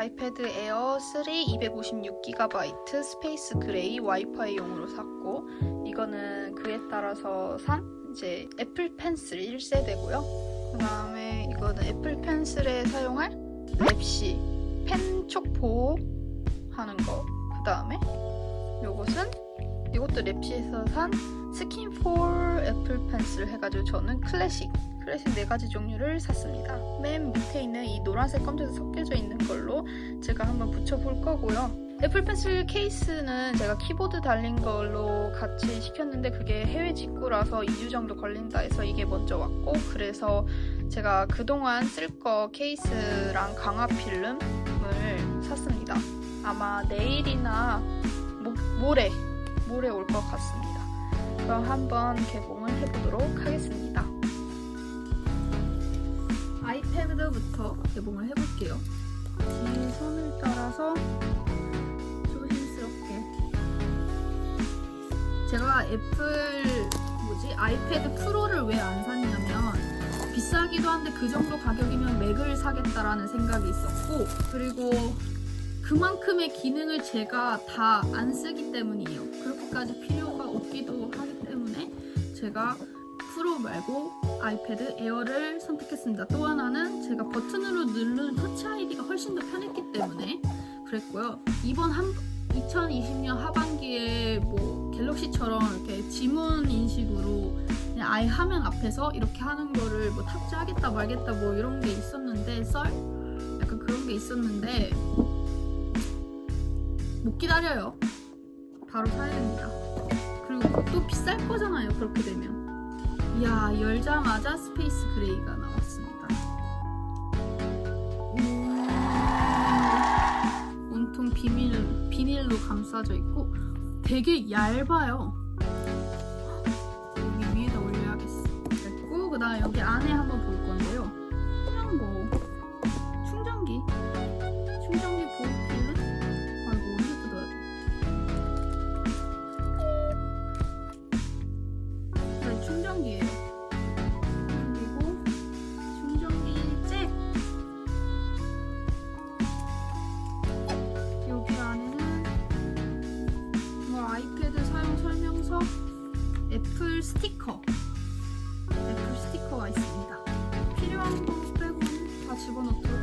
아이패드 에어 3 256GB 스페이스 그레이 와이파이용으로 샀고 이거는 그에 따라서 산 이제 애플 펜슬 1세대고요. 그 다음에 이거는 애플 펜슬에 사용할 랩시 펜촉 보호하는 거. 그 다음에 요것은 이것도 랩시에서 산 스킨폴 애플 펜슬 해가지고 저는 클래식 클래식 네 가지 종류를 샀습니다. 맨 밑에 있는 이 노란색 검정색 섞여져 있는 걸로 제가 한번 붙여볼 거고요. 애플 펜슬 케이스는 제가 키보드 달린 걸로 같이 시켰는데 그게 해외 직구라서 2주 정도 걸린다 해서 이게 먼저 왔고 그래서 제가 그동안 쓸 거 케이스랑 강화 필름을 샀습니다. 아마 내일이나 모, 모레 모레 올 것 같습니다. 그럼 한번 개봉을 해보도록 하겠습니다. 아이패드부터 개봉을 해볼게요. 뒤에 선을 따라서 조심스럽게. 제가 애플 뭐지 아이패드 프로를 왜 안 샀냐면 비싸기도 한데 그 정도 가격이면 맥을 사겠다라는 생각이 있었고 그리고 그만큼의 기능을 제가 다 안 쓰기 때문이에요. 그렇게까지 필요가 없기도 하기 때문에 제가 프로 말고 아이패드 에어를 선택했습니다. 또 하나는 제가 버튼으로 누르는 터치 아이디가 훨씬 더 편했기 때문에 그랬고요. 이번 한 2020년 하반기에 뭐 갤럭시처럼 이렇게 지문 인식으로 그냥 아예 화면 앞에서 이렇게 하는 거를 뭐 탑재하겠다 말겠다 뭐 이런 게 있었는데 썰 약간 그런 게 있었는데 못 기다려요. 바로 사야 됩니다. 그리고 또 비쌀 거잖아요. 그렇게 되면. 이야 열자마자 스페이스 그레이가 나왔습니다. 음, 온통 비닐 비닐로 감싸져 있고 되게 얇아요. 여기 위에다 올려야겠어. 됐고 그 다음 여기 안에 한번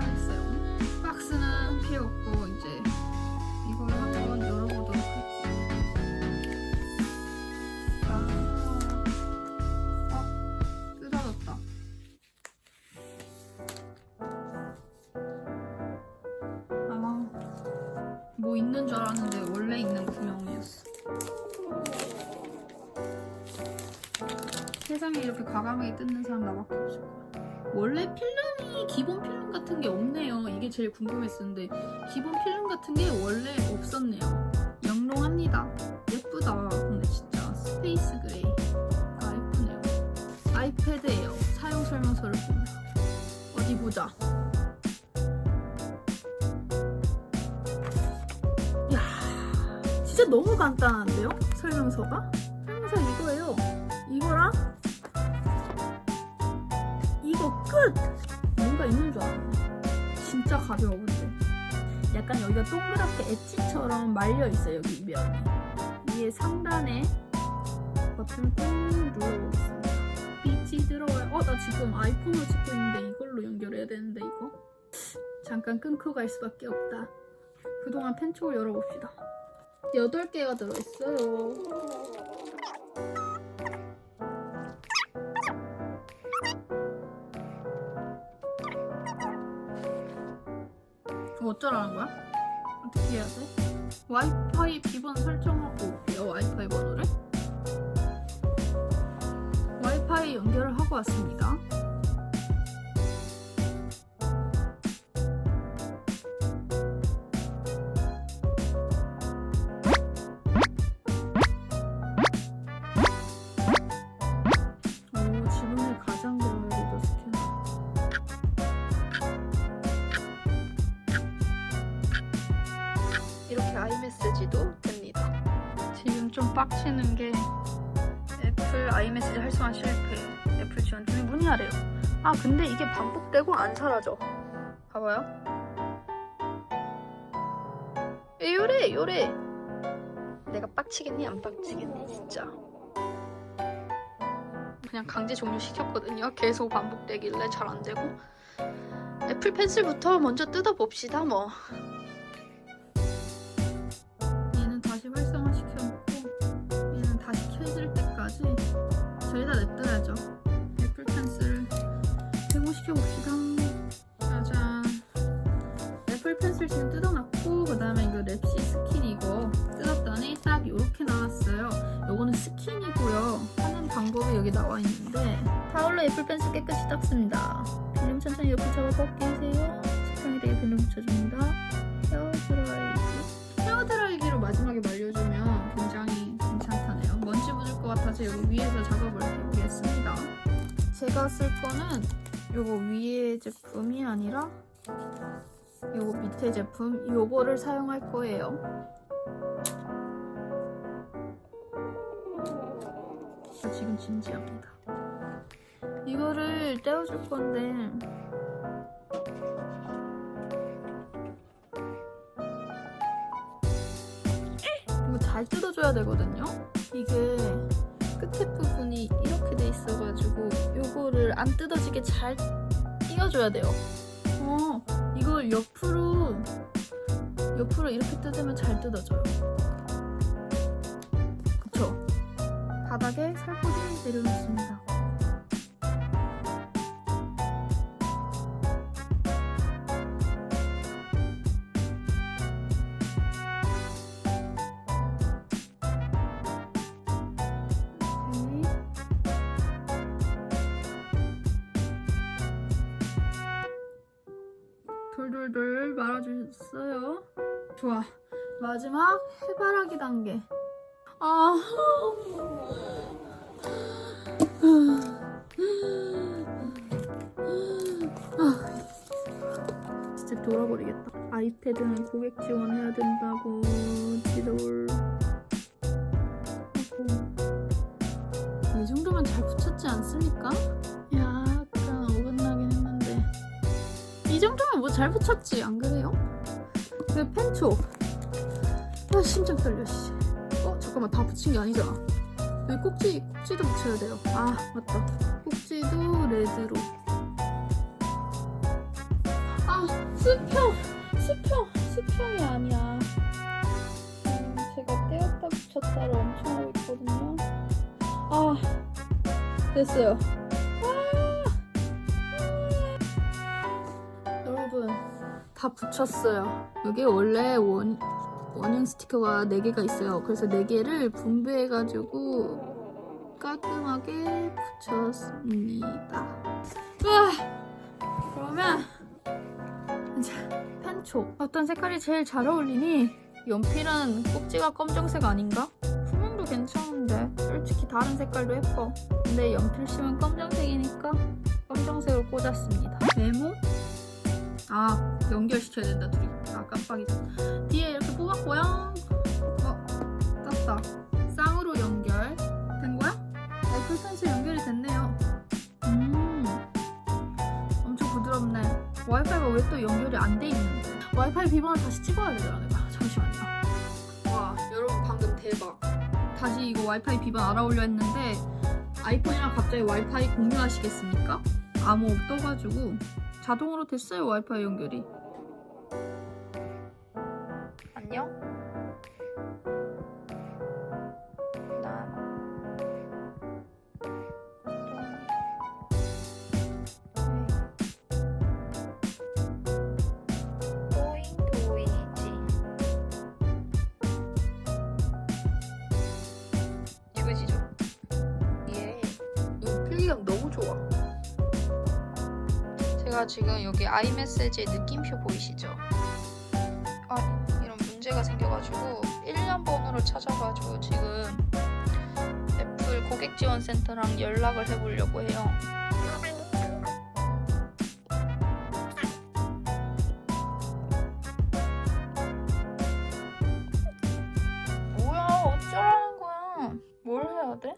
집어넣도록 하겠어요. 박스는 필요 없고 이제 이걸 한번 열어보도록 할게요. 아, 어, 뜯어졌다. 아, 뭐 있는 줄 알았는데 원래 있는 구멍이었어. 세상에 이렇게 과감하게 뜯는 사람 나밖에 없을 거야. 원래 필름 이 기본 필름 같은 게 없네요. 이게 제일 궁금했었는데 기본 필름 같은 게 원래 없었네요. 영롱합니다. 예쁘다. 근데 진짜 스페이스 그레이. 아 예쁘네요. 아이패드 에어 사용 설명서를 보면 어디 보자. 야, 진짜 너무 간단한데요? 설명서가? 설명서 이거예요. 이거랑 이거 끝! 뭔가 있는 줄 알았네. 진짜 가벼워, 근데. 약간 여기가 동그랗게 엣지처럼 말려 있어요, 여기 면에. 위에 상단에 버튼을 꾹 눌러보겠습니다. 빛이 들어와요. 어, 나 지금 아이폰으로 찍고 있는데 이걸로 연결해야 되는데, 이거? 잠깐 끊고 갈 수밖에 없다. 그동안 펜촉을 열어봅시다. 8개가 들어있어요. 어쩌라는 거야? 어떻게 해야 돼? 와이파이 비번 설정하고 올게요 와이파이 번호를 와이파이 연결을 하고 왔습니다 아이메시지도 됩니다. 지금 좀 빡치는 게 애플 아이메시지 활성화 실패. 애플 지원 때문에 문의하래요. 아 근데 이게 반복되고 안 사라져. 봐봐요. 왜 요래 요래 내가 빡치겠니 안 빡치겠니 진짜 그냥 강제 종료시켰거든요 계속 반복되길래 잘 안되고 애플 펜슬부터 먼저 뜯어봅시다 뭐 여기 나와 있는데 타올로 애플 펜슬 깨끗이 닦습니다. 필름 천천히 옆에 잡아 벗기세요. 스프링에 필름 붙여줍니다. 헤어 드라이기 헤어 드라이기로 마지막에 말려주면 굉장히 괜찮다네요. 먼지 묻을 것 같아서 여기 위에서 작업을 해보겠습니다. 제가 쓸 거는 요거 위에 제품이 아니라 요거 밑에 제품 요거를 사용할 거예요. 저 지금 진지합니다. 이거를 떼어줄 건데 이거 잘 뜯어줘야 되거든요. 이게 끝에 부분이 이렇게 돼 있어가지고 요거를 안 뜯어지게 잘 띄워줘야 돼요. 어, 이걸 옆으로 옆으로 이렇게 뜯으면 잘 뜯어져요. 바닥에 살포시 내려놓습니다. 오케이. 돌돌돌 말아주셨어요. 좋아. 마지막 해바라기 단계. 아. 아. 진짜 돌아버리겠다. 아이패드는 고객 지원해야 된다고 지돌. 이 정도면 잘 붙였지 않습니까? 약간 어긋나긴 했는데 이 정도면 뭐 잘 붙였지 안 그래요? 그 펜초 아 심장 떨려 씨. 어 잠깐만 다 붙인 게 아니잖아. 여기 꼭지 꼭지도 붙여야 돼요. 아 맞다. 꼭지도 레드로. 아 수평! 수평! 수평이 아니야. 음, 제가 떼었다 붙였다를 엄청 하고 있거든요. 아 됐어요. 여러분 다 붙였어요. 여기 원래 원, 원형 스티커가 4개가 있어요. 그래서 4개를 분배해 가지고 깔끔하게 붙였습니다. 우와! 그러면 이제 펜초. 어떤 색깔이 제일 잘 어울리니? 연필은 꼭지가 검정색 아닌가? 투명도 괜찮은데. 솔직히 다른 색깔도 예뻐. 근데 연필심은 검정색이니까 검정색을 꽂았습니다. 네모? 아 연결시켜야 된다 둘이. 아 깜빡이다. 뒤에 뽑았고요. 어 땄다. 쌍으로 연결. 된 거야? 애플 펜슬 연결이 됐네요. 음. 엄청 부드럽네. 와이파이가 왜 또 연결이 안 돼 있는데? 와이파이 비번을 다시 찍어야 내가. 잠시만요. 와 여러분 방금 대박. 다시 이거 와이파이 비번 알아올려 했는데 아이폰이랑 갑자기 와이파이 공유하시겠습니까? 아무 없어가지고 자동으로 됐어요 와이파이 연결이 안녕 제가 지금 여기 아이메시지의 느낌표 보이시죠? 아 문제가 생겨가지고 1년 번호를 찾아가지고 지금 애플 고객 지원 센터랑 연락을 해보려고 해요. 뭐야 어쩌라는 거야? 뭘 해야 돼?